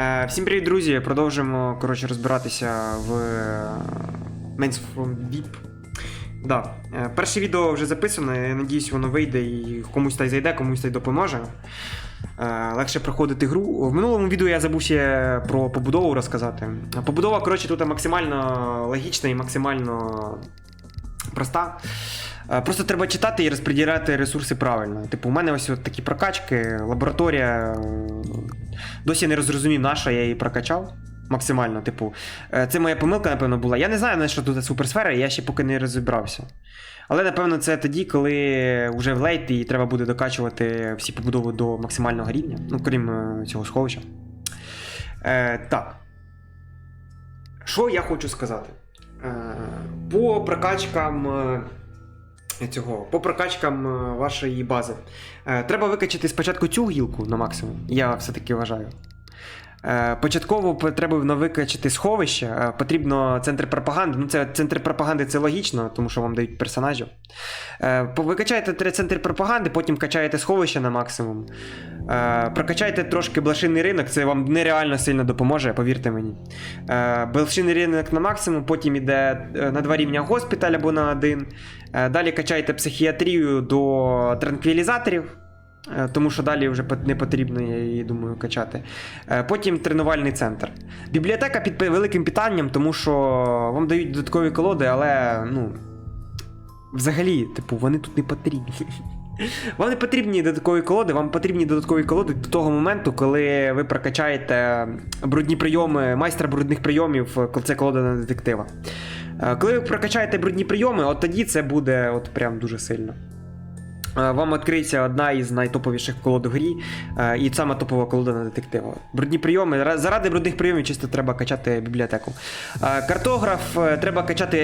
Е, всім привіт, друзі! Продовжуємо коротше, розбиратися в Mains from Deep. Да. Е, перше відео вже записано, я надіюсь, воно вийде і комусь та й зайде, комусь та й допоможе. Е, легше проходити гру. В минулому відео я забув ще про побудову розказати. Побудова, коротше, тут максимально логічна і максимально проста. Просто треба читати і розподіляти ресурси правильно. Типу, у мене ось от такі прокачки, лабораторія. Е, Досі не розрозумів, на що я її прокачав. Максимально, типу, Е, це моя помилка, напевно, була. Я не знаю, на що тут суперсфера, я ще поки не розібрався. Але напевно це тоді, коли вже в лейт і треба буде докачувати всі побудови до максимального рівня, ну крім е, цього сховища. Е, так. Що я хочу сказати? Е, по прокачкам. Цього, по прокачкам е, вашої бази. Е, Треба викачати спочатку цю гілку на максимум, я все-таки вважаю. Е, Початково треба викачати сховище, потрібно центр пропаганди. Ну, це центр пропаганди це логічно, тому що вам дають персонажів. Викачаєте центр пропаганди, потім качаєте сховище на максимум. Е, Прокачайте трошки блошиний ринок, це вам нереально сильно допоможе, повірте мені. Е, Блошиний ринок на максимум, потім іде е, на два рівня госпіталь або на один. Далі качаєте психіатрію до транквілізаторів. Тому що далі вже не потрібно, я її думаю, качати. Потім тренувальний центр. Бібліотека під великим питанням, тому що вам дають додаткові колоди, але ну. Взагалі, типу, вони тут не потрібні. Вам не потрібні додаткові колоди, вам потрібні додаткові колоди до того моменту, коли ви прокачаєте брудні прийоми, майстра брудних прийомів, це колода на детектива. Е, Коли ви прокачаєте брудні прийоми, от тоді це буде от прям дуже сильно. Е, Вам відкриється одна із найтоповіших колод у грі, е, і сама топова колода на детектива. Брудні прийоми. Заради брудних прийомів чисто треба качати бібліотеку. Е, Картограф треба качати,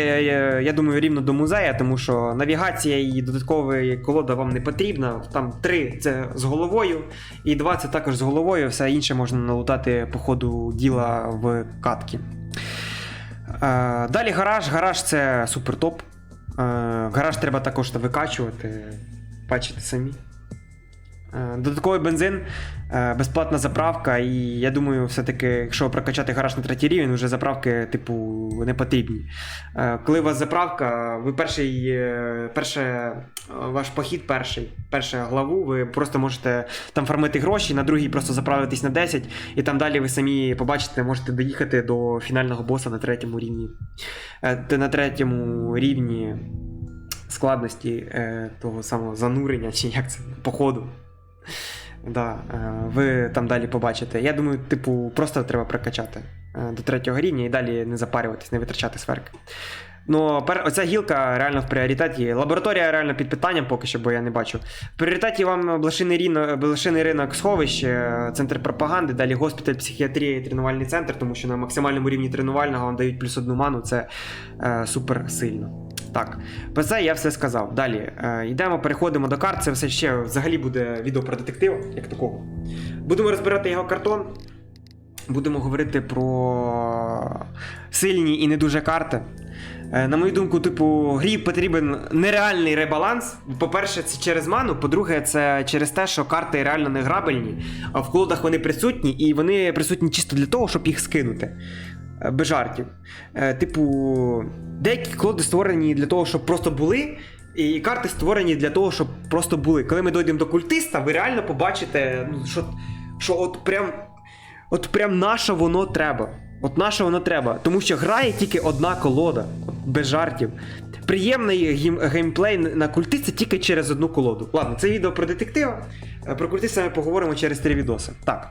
я думаю, рівно до музея, тому що навігація і додаткова колода вам не потрібна. Там три це з головою, і два це також з головою. Все інше можна налутати по ходу діла в катки. Далі гараж. Гараж це супер топ. Гараж треба також викачувати. Бачите самі. Е, Додатковий бензин, е, безплатна заправка, і я думаю, все-таки, якщо прокачати гараж на третій рівень, вже заправки, типу, не потрібні. Е, Коли у вас заправка, ви перший, перше, ваш похід перший, першу главу, ви просто можете там фармити гроші, на другій просто заправитись на 10, і там далі ви самі побачите, можете доїхати до фінального боса на третьому рівні. На третьому рівні складності е, того самого занурення, чи як це, походу. Да, е, ви там далі побачите. Я думаю, типу, просто треба прокачати е, до третього рівня і далі не запарюватись, не витрачати сверки. Ну, оця гілка реально в пріоритеті. Лабораторія реально під питанням поки що, бо я не бачу. В пріоритеті вам блошиний ринок, блошиний ринок сховище, центр пропаганди, далі госпіталь, психіатрія і тренувальний центр, тому що на максимальному рівні тренувального вам дають плюс одну ману, це е, супер сильно. Так, про це я все сказав. Далі е, йдемо, переходимо до карт. Це все ще взагалі буде відео про детектива, як такого. Будемо розбирати його картон. Будемо говорити про сильні і не дуже карти. Е, На мою думку, типу, грі потрібен нереальний ребаланс. По-перше, це через ману, по-друге, це через те, що карти реально не грабельні, а в колодах вони присутні, і вони присутні чисто для того, щоб їх скинути. Е, Без жартів. Е, Типу, деякі колоди створені для того, щоб просто були. І карти створені для того, щоб просто були. Коли ми дійдемо до культиста, ви реально побачите, ну, що, що от прям. От прям наше воно треба. От наше воно треба. Тому що грає тільки одна колода, без жартів. Приємний гейм- геймплей на культиста тільки через одну колоду. Ладно, це відео про детектива. Е, Про культиста ми поговоримо через три відоси. Так.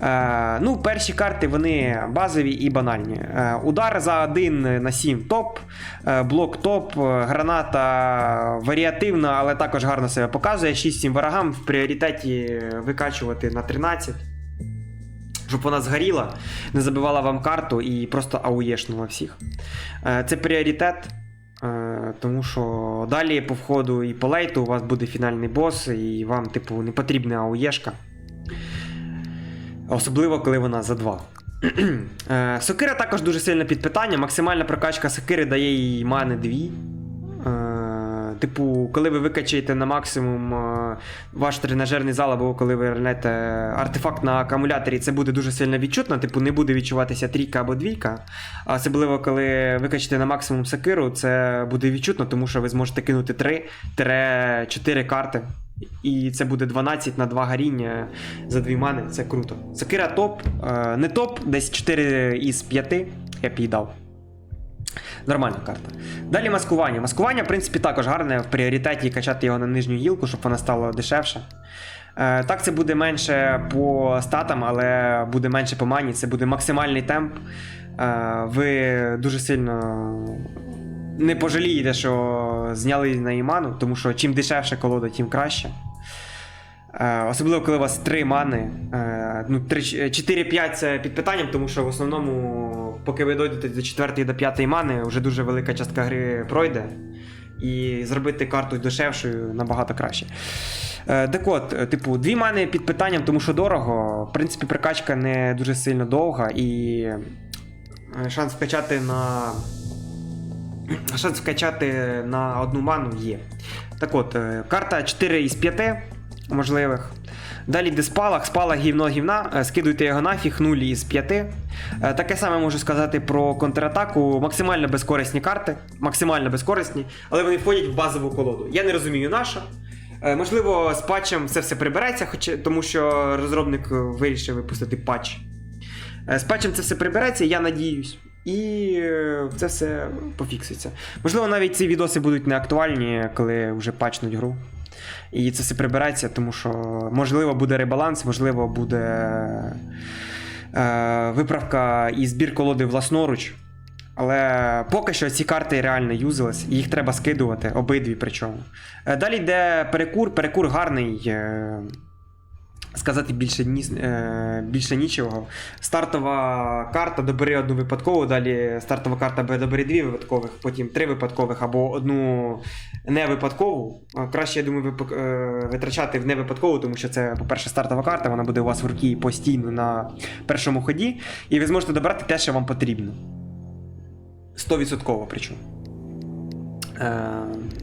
Е, ну, перші карти вони базові і банальні. Е, удар за 1 на 7 топ, е, блок топ, е, граната варіативна, але також гарно себе показує. 6-7 ворогам в пріоритеті викачувати на 13 щоб вона згоріла, не забивала вам карту і просто ауєшнула всіх. Е, Це пріоритет, е, тому що далі по входу і по лейту у вас буде фінальний бос, і вам, типу, не потрібна ауєшка. Особливо, коли вона за 2. Е, Сокира також дуже сильно під питанням. Максимальна прокачка сокири дає їй мани 2. Типу, коли ви викачаєте на максимум е, ваш тренажерний зал, або коли ви рнете артефакт на акумуляторі, це буде дуже сильно відчутно. Типу, не буде відчуватися трійка або двійка. А особливо, коли викачаєте на максимум сакиру, це буде відчутно, тому що ви зможете кинути 3-4 карти. І це буде 12 на 2 гаріння за 2 мани. Це круто. Сакира топ. Е, не топ, десь 4 із 5. Я б. Нормальна карта. Далі маскування. Маскування, в принципі, також гарне в пріоритеті качати його на нижню гілку, щоб вона стала дешевше. Е, так, це буде менше по статам, але буде менше по мані. Це буде максимальний темп. Е, ви дуже сильно не пожалієте, що зняли на іману, тому що чим дешевше колода, тим краще. Е, Особливо, коли у вас 3 мани. Е, Ну, 4-5 це під питанням, тому що в основному, поки ви дойдете до 4 до 5 мани, вже дуже велика частка гри пройде. І зробити карту дешевшою набагато краще. Е, Так от, е, типу, дві мани під питанням, тому що дорого. В принципі, прокачка не дуже сильно довга, і е, шанс вкачати на. Шанс вкачати на одну ману є. Так от, е, карта 4 із 5 можливих. Далі йде спалах, спалах гівно гівна, е, скидуйте його нафіг 0 із 5. Е, Таке саме можу сказати про контратаку. Максимально безкорисні карти, максимально безкорисні, але вони входять в базову колоду. Я не розумію наша. Е, Можливо, з патчем це все прибереться, хоч, тому що розробник вирішив випустити патч. З патчем це все прибереться, я надіюсь. І це все пофікситься. Можливо, навіть ці відоси будуть не актуальні, коли вже патчнуть гру. І це все прибирається, тому що можливо буде ребаланс, можливо, буде е, виправка і збір колоди власноруч. Але поки що ці карти реально юзались, і їх треба скидувати, обидві причому. Е, Далі йде перекур. Перекур гарний. Е, сказати більше, ні, е, більше нічого. Стартова карта добери одну випадкову, далі стартова карта добери дві випадкових, потім три випадкових або одну не випадкову. Краще, я думаю, е, витрачати в невипадкову, тому що це, по-перше, стартова карта, вона буде у вас в руці постійно на першому ході, і ви зможете добрати те, що вам потрібно. 100% причому. Е,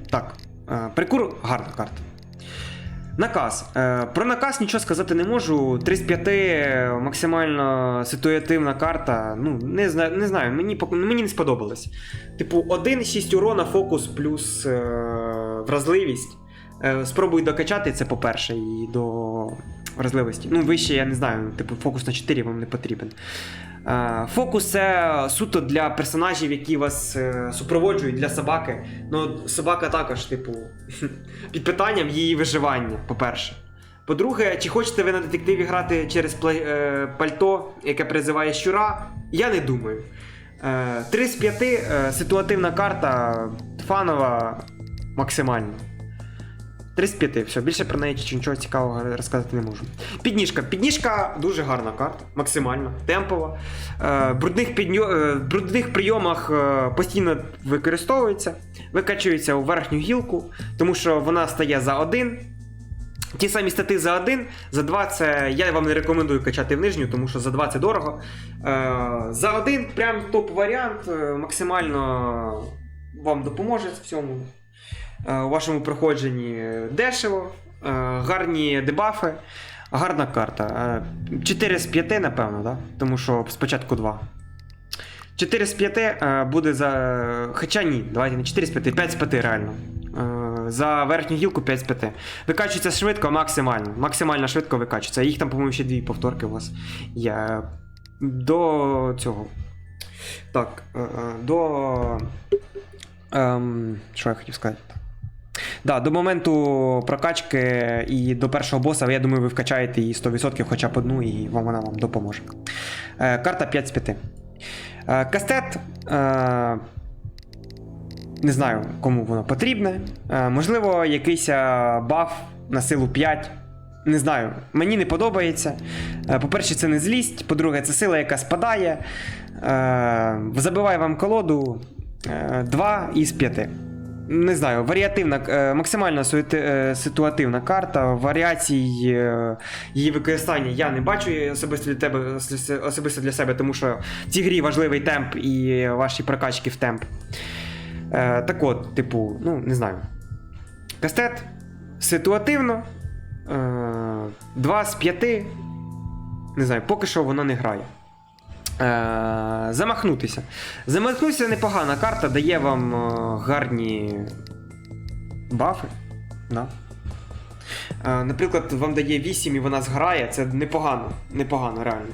так. Е, Прикур гарна карта. Наказ. Е, про наказ нічого сказати не можу. 3 з 5 максимально ситуативна карта. Ну, не знаю, не знаю мені, мені не сподобалось. Типу, 1-6 урона, фокус плюс е, вразливість. Е, спробуй докачати це, по-перше, і до вразливості. Ну, вище, я не знаю, типу, фокус на 4 вам не потрібен. Е, Фокус це суто для персонажів, які вас е, супроводжують для собаки. Ну, собака також, типу, під питанням її виживання, по-перше. По-друге, чи хочете ви на детективі грати через е, пальто, яке призиває щура? Я не думаю. Е, 3 з 5 е, ситуативна карта, фанова максимально. 3 з 5, все, більше про неї нічого цікавого розказати не можу. Підніжка. Підніжка дуже гарна карта, максимально, темпова. Е, брудних, підньо... е, брудних прийомах е, постійно використовується, викачується у верхню гілку, тому що вона стає за один. Ті самі стати за один, за два це я вам не рекомендую качати в нижню, тому що за два це дорого. Е, за один прям топ-варіант, е, максимально вам допоможе в цьому у вашому проходженні дешево, е, гарні дебафи, гарна карта. Е, 4 з 5, напевно, да? тому що спочатку 2. 4 з 5 е, буде за. Хоча ні, давайте не 4 з 5, 5 з 5 реально. Е, За верхню гілку 5 з 5. Викачується швидко, максимально. Максимально швидко викачується. Їх там, по-моєму, ще дві повторки у вас є. До цього. Так, е, е, до. Ем, що я хотів сказати? Да, до моменту прокачки і до першого боса, я думаю, ви вкачаєте її 100% хоча б одну, і вам вона вам допоможе. Е, карта 5 з 5. Е, кастет. Е, не знаю, кому воно потрібне. Е, можливо, якийсь е, баф на силу 5. Не знаю, мені не подобається. Е, По-перше, це не злість. По-друге, це сила, яка спадає. Е, Забиває вам колоду 2 із 5. Не знаю, варіативна, е, максимально е, ситуативна карта. Варіацій е, її використання я не бачу особисто для тебе, особисто для себе, тому що в цій грі важливий темп і ваші прокачки в темп. Так от, типу, ну, не знаю. Кастет ситуативно. Е, 2 з 5. Не знаю, поки що воно не грає. Е, замахнутися. Замахнутися непогана карта, дає вам е, гарні бафи. Да. Е, наприклад, вам дає 8 і вона зграє, це непогано, непогано, реально.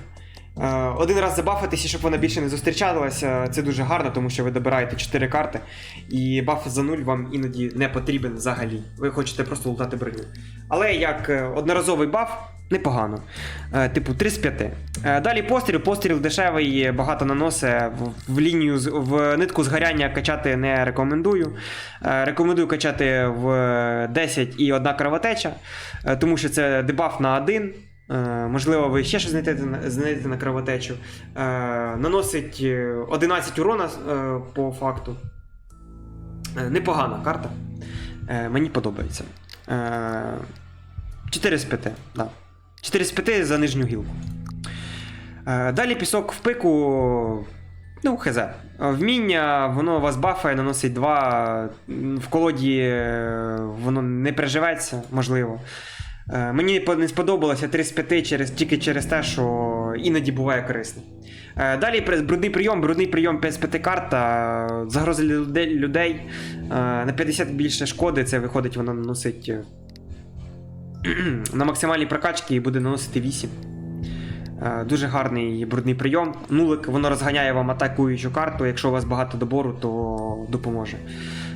Один раз забафитися, щоб вона більше не зустрічалася, це дуже гарно, тому що ви добираєте 4 карти, і баф за 0 вам іноді не потрібен взагалі. Ви хочете просто лутати броню. Але як одноразовий баф, непогано. Е, Типу 3 з 5. Е, Далі постріл. Постріл дешевий, багато наносить. В, лінію в нитку згоряння качати не рекомендую. Е, Рекомендую качати в 10 і одна кровотеча, тому що це дебаф на 1. Е, Можливо, ви ще щось знайдете, на- знайдете на кровотечу. Наносить е, 11 урона по факту. Непогана карта. Мені подобається. Е, 4 з 5. Да. 4 з 5 за нижню гілку. Е, Далі пісок в пику. Ну, хз. Вміння, воно вас бафає, наносить 2. В колоді е, воно не приживеться, можливо. Е, Мені не сподобалося 3 з 5 через, тільки через те, що іноді буває корисно. Далі брудний прийом, брудний прийом 5 з 5 карта, загроза людей. На 50 більше шкоди, це виходить, воно наносить на максимальній прокачці і буде наносити 8. Е, Дуже гарний брудний прийом. Нулик, воно розганяє вам атакуючу карту. Якщо у вас багато добору, то допоможе.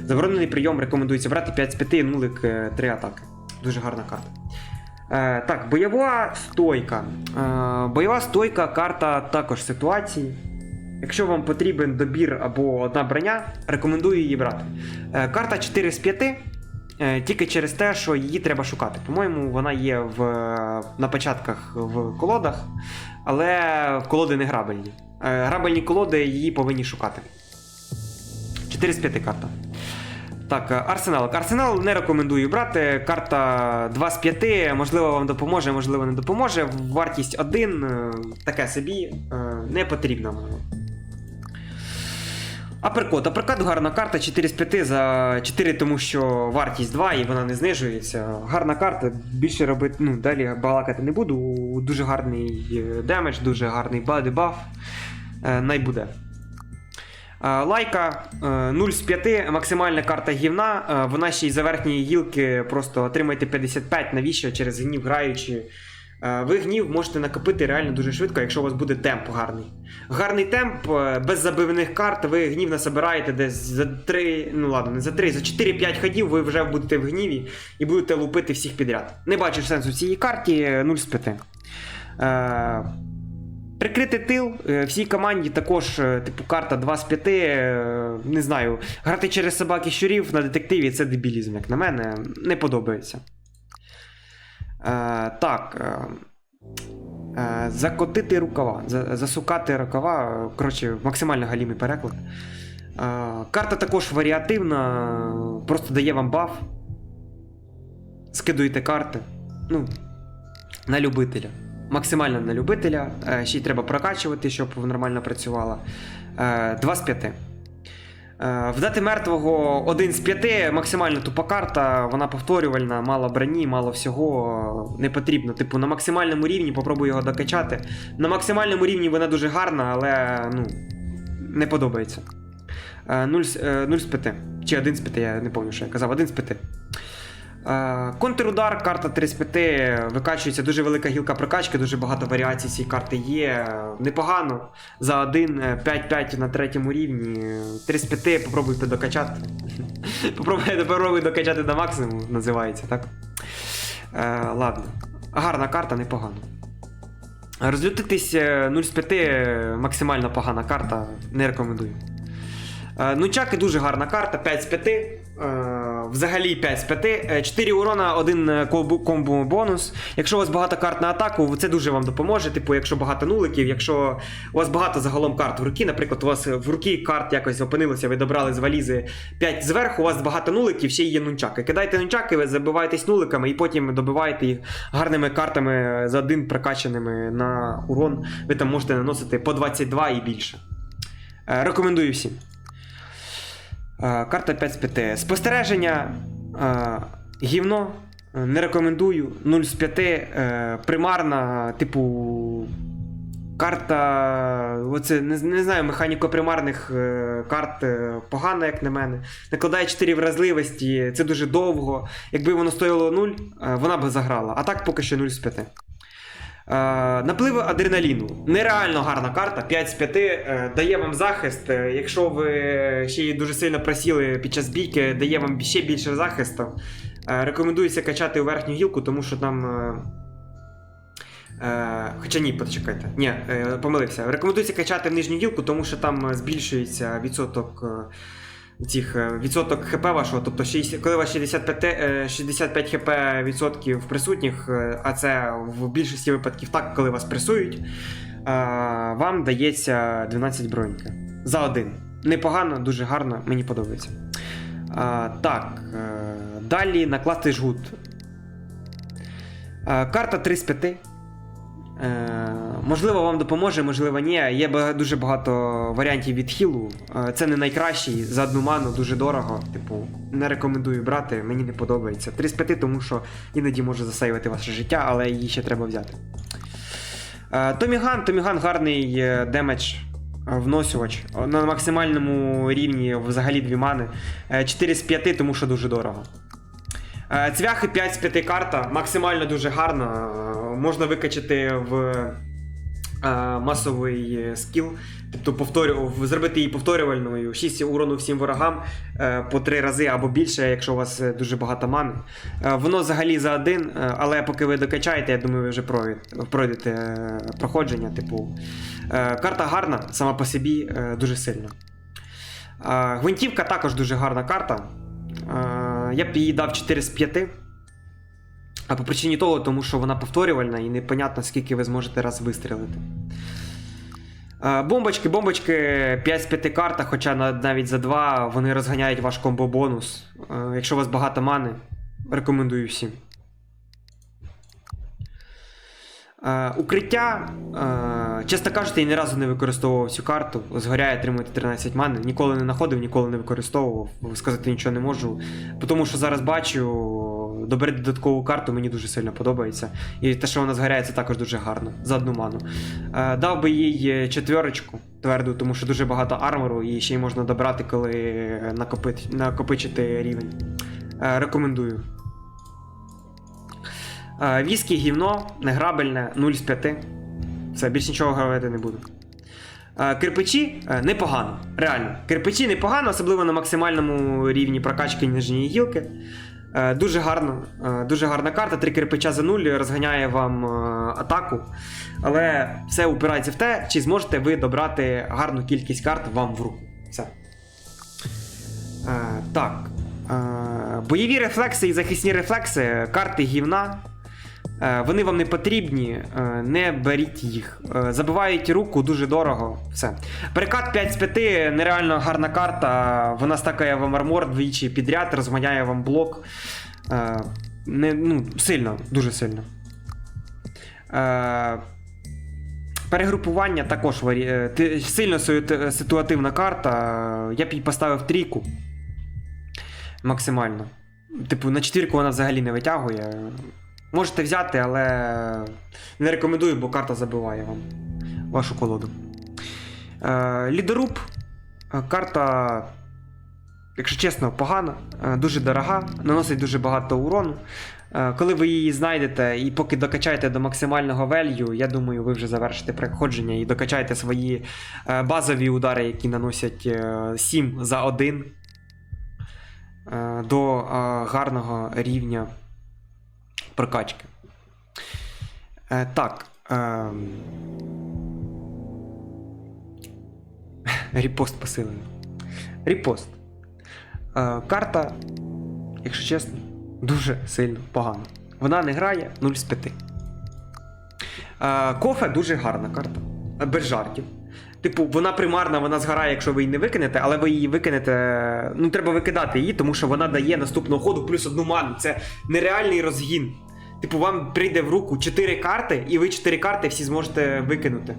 Заборонений прийом рекомендується брати 5 з 5, нулик 3 атаки. Дуже гарна карта. Е, так, бойова стойка. Е, бойова стойка карта також ситуації. Якщо вам потрібен добір або одна броня, рекомендую її брати. Е, карта 4 з 5, е, тільки через те, що її треба шукати. По-моєму, вона є в, на початках в колодах, але колоди не грабельні. Е, грабельні колоди її повинні шукати. 4 з 5 карта. Так, е, арсенал. Арсенал не рекомендую брати. Карта 2 з 5, можливо, вам допоможе, можливо, не допоможе. Вартість 1, е, таке собі, е, не потрібна. Аперкот. Аперкот гарна карта 4 з 5 за 4, тому що вартість 2 і вона не знижується. Гарна карта, більше робити, ну, далі балакати не буду. Дуже гарний е, демедж, дуже гарний ба- дебаф. Е, най буде. Е, Лайка е, 0 з 5, максимальна карта гівна. Вона ще й за верхні гілки просто отримайте 55, навіщо через гнів граючи. Е, Ви гнів можете накопити реально дуже швидко, якщо у вас буде темп гарний. Гарний темп, е, без забивних карт, ви гнів насобираєте десь за 3, ну ладно, не за 3, за 4-5 ходів ви вже будете в гніві і будете лупити всіх підряд. Не бачу сенсу в цій карті 0 з 5. Е, Прикрити тил е, всій команді також, е, типу, карта 2 з 5. е, Не знаю. Грати через собаки щурів на детективі це дебілізм, як на мене. Не подобається. Е, так. Е, е, закотити рукава. Засукати рукава. Коротше, максимально галімий переклад. Карта також варіативна, просто дає вам баф. Скидуєте карти. Ну, на любителя. Максимально на любителя. Ще й треба прокачувати, щоб нормально працювала. Е, 2 з 5. Е, Вдати мертвого один з 5, максимально тупа карта, вона повторювальна, мало броні, мало всього. е, Не потрібно. Типу, на максимальному рівні попробую його докачати. На максимальному рівні вона дуже гарна, але ну, не подобається. 0 е, 0 з 5. Чи 1 з 5, я не пам'ятаю, що я казав, 1 з 5. Е, Контрудар, карта 3 з 5, викачується дуже велика гілка прокачки, дуже багато варіацій цієї карти є. Е, Непогано. За 1, 5-5 на третьому рівні. 3 з 5 попробуйте докачати. Попробуйте попробуй докачати до максимуму, називається, так? Е, ладно. Гарна карта, непогано. Розлютитись е, 0 з 5 максимально погана карта, не рекомендую. Е, Нунчаки дуже гарна карта, 5 з 5. е, Взагалі 5 з 5. Е, 4 урона, 1 комбо бонус. Якщо у вас багато карт на атаку, це дуже вам допоможе. Типу, якщо багато нуликів, якщо у вас багато загалом карт в руки, наприклад, у вас в руки карт якось опинилося, ви добрали з валізи 5 зверху, у вас багато нуликів, ще є нунчаки. Кидайте нунчаки, ви забиваєтесь нуликами і потім добиваєте їх гарними картами за один прокачаними на урон. Ви там можете наносити по 22 і більше. Е, Рекомендую всім. Е, Карта 5 з 5. Спостереження. е, Гівно. е, Не рекомендую. 0 з 5. Е, примарна, типу. Карта. Оце, не, не знаю, механіко-примарних е, карт е, погана, як на мене. Накладає 4 вразливості, це дуже довго. Якби воно стоїло 0, е, вона б заграла. А так поки що 0 з 5. Е, напливи адреналіну. Нереально гарна карта, 5 з 5. Е, дає вам захист. Е, якщо ви ще й дуже сильно просіли під час бійки, дає вам ще більше захисту. Рекомендується качати у верхню гілку, тому що там. Хоча ні, почекайте. Ні, помилився. Рекомендується качати в нижню гілку, тому що там збільшується відсоток. Е, Цих е, відсоток ХП вашого, тобто 60, коли у вас 65, е, 65 ХП відсотків присутніх, е, а це в більшості випадків так, коли вас пресують, е, вам дається 12 броньки. За один. Непогано, дуже гарно, мені подобається. Е, Так, е, далі накласти жгут. Е, Карта 3 з 5. Е, можливо, вам допоможе, можливо, ні. Є дуже багато варіантів від хілу. Е, це не найкращий за одну ману, дуже дорого. Типу, не рекомендую брати, мені не подобається. 3 з 5, тому що іноді може засейвити ваше життя, але її ще треба взяти. Е, Томіган, Томіган гарний демедж. Вносювач на максимальному рівні взагалі дві мани. Е, 4 з 5, тому що дуже дорого. Цвяхи 5 з 5 карта, максимально дуже гарно. Можна викачати в е, масовий скіл, тобто повторю, зробити її повторювальною, 6 урону всім ворогам е, по 3 рази або більше, якщо у вас е, дуже багато мани. Воно взагалі за один, але поки ви докачаєте, я думаю, ви вже пройдете, проходження. Типу, карта гарна сама по собі, дуже сильно. Е, Гвинтівка також дуже гарна карта. Я б їй дав 4 з 5. А по причині того, тому що вона повторювальна і непонятно, скільки ви зможете раз вистрілити. Е, Бомбочки, бомбочки 5 з 5 карта, хоча навіть за 2 вони розганяють ваш комбо-бонус. Е, Якщо у вас багато мани, рекомендую всім. Е, Укриття, чесно кажучи, я ні разу не використовував цю карту. Згоряє отримуєте 13 мани. Ніколи не знаходив, ніколи не використовував. Сказати нічого не можу. Тому що зараз бачу, добре додаткову карту мені дуже сильно подобається. І те, що вона згоряє, це також дуже гарно. За одну ману. Е, Дав би їй четверочку тверду, тому що дуже багато армору, і ще й можна добрати, коли накопити, накопичити рівень. Е, Рекомендую. Е, Віскі гівно, неграбельне, 0 з 5. Все, більш нічого говорити не буду. Е, Кирпичі е, непогано. Реально. Кирпичі непогано, особливо на максимальному рівні прокачки нижньої гілки. Е, Дуже гарно, е, дуже гарна карта. Три кирпича за нуль розганяє вам е, атаку. Але все упирається в те, чи зможете ви добрати гарну кількість карт вам в руку. Все. Так. Бойові рефлекси і захисні рефлекси, карти гівна. Е, Вони вам не потрібні, е, не беріть їх. Е, Забивають руку дуже дорого. Все. Перекат 5 з 5 нереально гарна карта. Вона стакає вам армор двічі підряд, розганяє вам блок. Не, ну, сильно, дуже сильно. Перегрупування також варі... сильно ситуативна карта. Я б їй поставив трійку. Максимально. Типу, на четвірку вона взагалі не витягує. Можете взяти, але не рекомендую, бо карта забиває вам вашу колоду. Е, лідоруб. Е, Карта, якщо чесно, погана, е, дуже дорога, наносить дуже багато урону. Коли ви її знайдете і поки докачаєте до максимального велью, я думаю, ви вже завершите проходження і докачаєте свої базові удари, які наносять е, 7 за 1 е, до гарного рівня прокачки. Е, так. Е, репост посилений. Репост. Е, карта, якщо чесно, дуже сильно погана. Вона не грає 0 з 5. Е, кофе дуже гарна карта. Без жартів. Типу, вона примарна, вона згорає, якщо ви її не викинете, але ви її викинете. Ну, треба викидати її, тому що вона дає наступного ходу плюс одну ману. Це нереальний розгін. Типу, вам прийде в руку 4 карти, і ви 4 карти всі зможете викинути.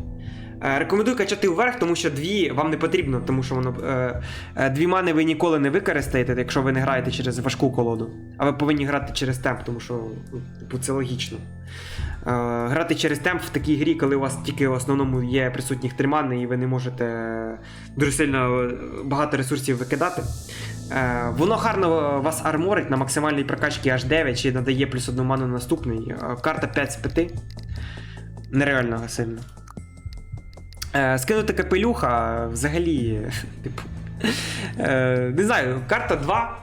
Е, Рекомендую качати вверх, тому що дві вам не потрібно, тому що воно е, е, дві мани ви ніколи не використаєте, якщо ви не граєте через важку колоду. А ви повинні грати через темп, тому що ну, типу, це логічно. Грати через темп в такій грі, коли у вас тільки в основному є присутніх три мани, і ви не можете дуже сильно багато ресурсів викидати. Е, воно гарно вас арморить на максимальній прокачці H9 чи надає плюс одну ману на наступний. Е, карта 5 з 5. Нереально сильно. Е, скинути капелюха взагалі, типу. Е, не знаю, карта 2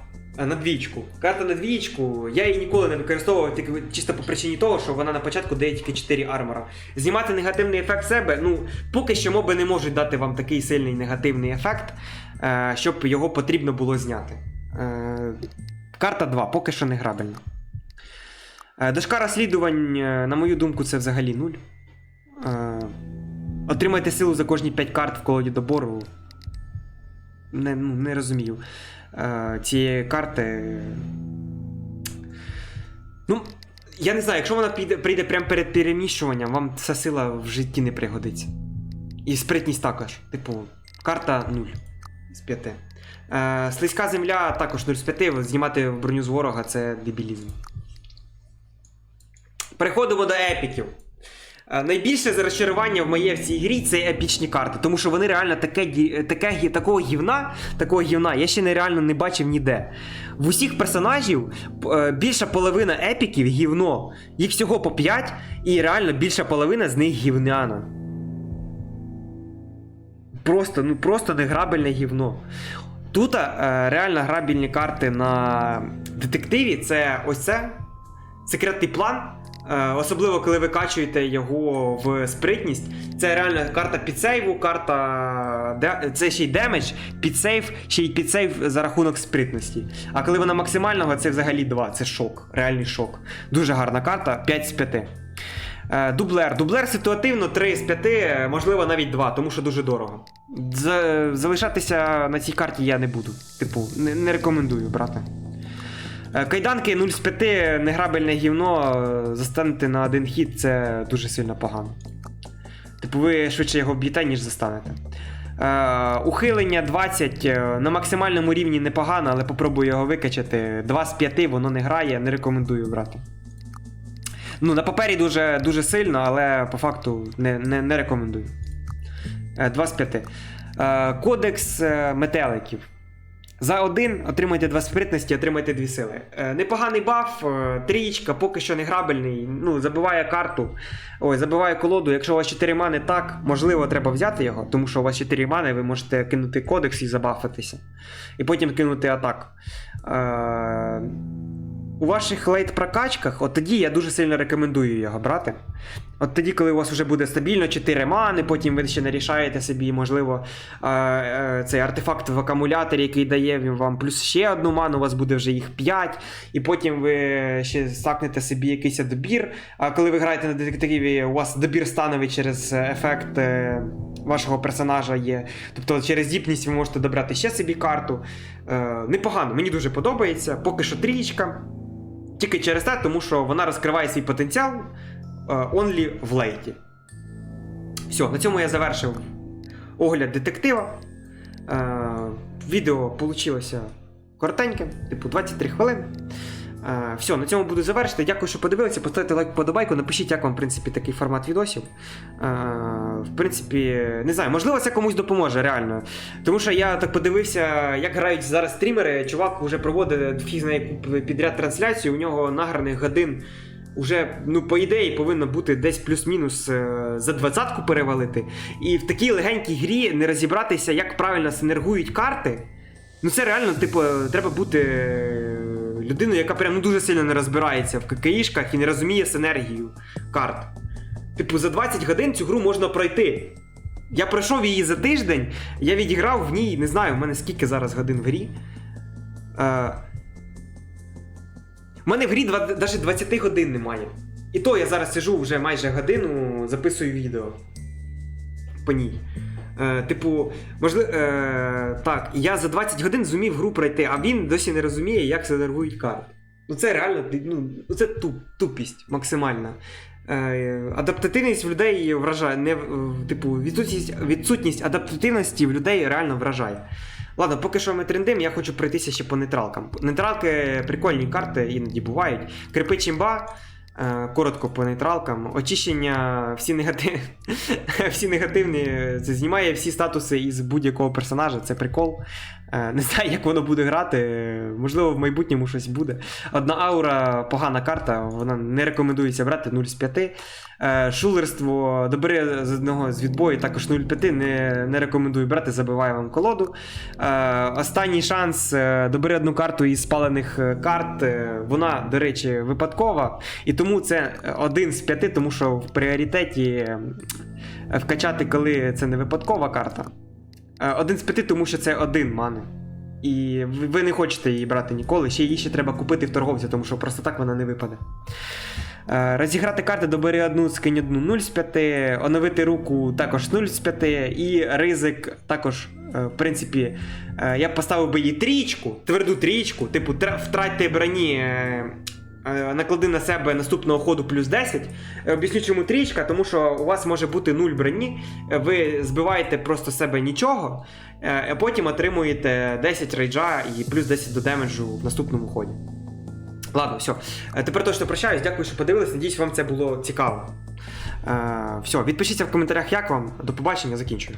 на двічку. Карта на двічку, я її ніколи не використовував тільки чисто по причині того, що вона на початку дає тільки 4 армора. Знімати негативний ефект себе, ну, поки що моби не можуть дати вам такий сильний негативний ефект, е, щоб його потрібно було зняти. Е, карта 2, поки що не грабельна. Е, дошка розслідувань, е, на мою думку, це взагалі нуль. Е, Отримайте силу за кожні 5 карт в колоді добору. Не, ну, не розумію. Е, цієї карти. Ну, я не знаю, якщо вона піде, прийде прямо перед переміщуванням, вам ця сила в житті не пригодиться. І спритність також. Типу, карта 0 з 5. Е, слизька земля також 0 з 5. Знімати броню з ворога це дебілізм. Переходимо до епіків. Е, Найбільше розчарування в моє в цій грі це епічні карти, тому що вони реально таке, таке, такого гівна, такого гівна я ще нереально не бачив ніде. В усіх персонажів е, більша половина епіків гівно. Їх всього по 5, і реально більша половина з них гівняна. Просто, ну просто неграбельне гівно. Тут е, реально грабільні карти на детективі це ось це. Секретний план. Е, Особливо, коли ви качуєте його в спритність. Це реально карта підсейву, карта. Це ще й демедж, підсейв, ще й підсейв за рахунок спритності. А коли вона максимального, це взагалі 2. Це шок. Реальний шок. Дуже гарна карта, 5 з 5. Е, Дублер. Дублер ситуативно 3 з 5, е, можливо навіть 2, тому що дуже дорого. Залишатися на цій карті я не буду. Типу, не, не рекомендую брати. Е, Кайданки 0 з 5, неграбельне гівно, е, застанете на один хід, це дуже сильно погано. Типу, ви швидше його б'єте, ніж застанете. Е, ухилення 20 е, на максимальному рівні непогано, але попробую його викачати. 2 з 5 воно не грає, не рекомендую брати. Ну, на папері дуже, дуже сильно, але по факту не, не, не рекомендую. Е, 2 з 5. Е, Кодекс е, метеликів. За один отримайте 2 спритності, отримайте 2 сили. Е, непоганий баф, е, трієчка, поки що не грабельний. Ну, забиває карту. Ой, забиває колоду. Якщо у вас 4 мани, так, можливо, треба взяти його, тому що у вас 4 мани, ви можете кинути кодекс і забафитися. І потім кинути атаку. У ваших лейт прокачках, от тоді я дуже сильно рекомендую його брати. От тоді, коли у вас вже буде стабільно 4 мани, потім ви ще нарішаєте собі, можливо, е, е, цей артефакт в акумуляторі, який дає вам плюс ще одну ману, у вас буде вже їх 5, і потім ви ще стакнете собі якийсь добір. А коли ви граєте на детективі, у вас добір становий через ефект е, вашого персонажа є. Тобто через здібність ви можете добрати ще собі карту. Непогано, мені дуже подобається. Поки що трієчка. Тільки через те, тому що вона розкриває свій потенціал Only онлі в лейті. Все, на цьому я завершив огляд детектива. Е, відео вийшло коротеньке, типу 23 хвилини. Е, все, на цьому буду завершити. Дякую, що подивилися. Поставте лайк, подобайку, напишіть, як вам, в принципі, такий формат відосів. Е, в принципі, не знаю, можливо, це комусь допоможе, реально. Тому що я так подивився, як грають зараз стрімери. Чувак вже проводить фіг знає підряд трансляцію, у нього награних годин. Уже, ну, по ідеї, повинно бути десь плюс-мінус е, за двадцятку перевалити. І в такій легенькій грі не розібратися, як правильно синергують карти. Ну це реально, типу, треба бути людиною, яка прям ну, дуже сильно не розбирається в ККІшках і не розуміє синергію карт. Типу, за 20 годин цю гру можна пройти. Я пройшов її за тиждень, я відіграв в ній, не знаю, в мене скільки зараз годин в грі. Е, у мене в грі навіть 20 годин немає. І то я зараз сижу вже майже годину, записую відео по ній. Е, типу, можливо, е, так, я за 20 годин зумів гру пройти, а він досі не розуміє, як синергують карти. Ну це реально, ну, це туп, тупість максимальна. Е, адаптативність в людей вражає. Не, типу, відсутність, відсутність адаптативності в людей реально вражає. Ладно, поки що ми трендим, я хочу пройтися ще по нейтралкам. Нейтралки прикольні карти іноді бувають. Крипич імба, е, коротко по нейтралкам. Очищення, всі, негатив... всі негативні, це знімає всі статуси із будь-якого персонажа, це прикол. Е, Не знаю, як воно буде грати. Можливо, в майбутньому щось буде. Одна аура погана карта, вона не рекомендується брати 0 з 5. Е, Шулерство добери з одного з відбою, також 0,5 не, не рекомендую брати, забиває вам колоду. Е, Останній шанс добери одну карту із спалених карт. Вона, до речі, випадкова. І тому це один з п'яти, тому що в пріоритеті вкачати, коли це не випадкова карта. Е, Один з п'яти, тому що це один мани. І ви не хочете її брати ніколи. Ще її ще треба купити в торговця, тому що просто так вона не випаде. Е, Розіграти карти, добери одну, скинь одну 0 з 5, оновити руку також 0 з 5, і ризик також, е, в принципі, я б поставив би їй трічку, тверду трічку, типу, тра- втратьте броні. Е, Наклади на себе наступного ходу плюс 10. Е, Об'ясню, чому трічка, тому що у вас може бути 0 броні, ви збиваєте просто себе нічого, е, а потім отримуєте 10 рейджа і плюс 10 до демеджу в наступному ході. Ладно, все. Тепер точно прощаюсь. Дякую, що подивились. Надіюсь, вам це було цікаво. Все, відпишіться в коментарях, як вам. До побачення, закінчую.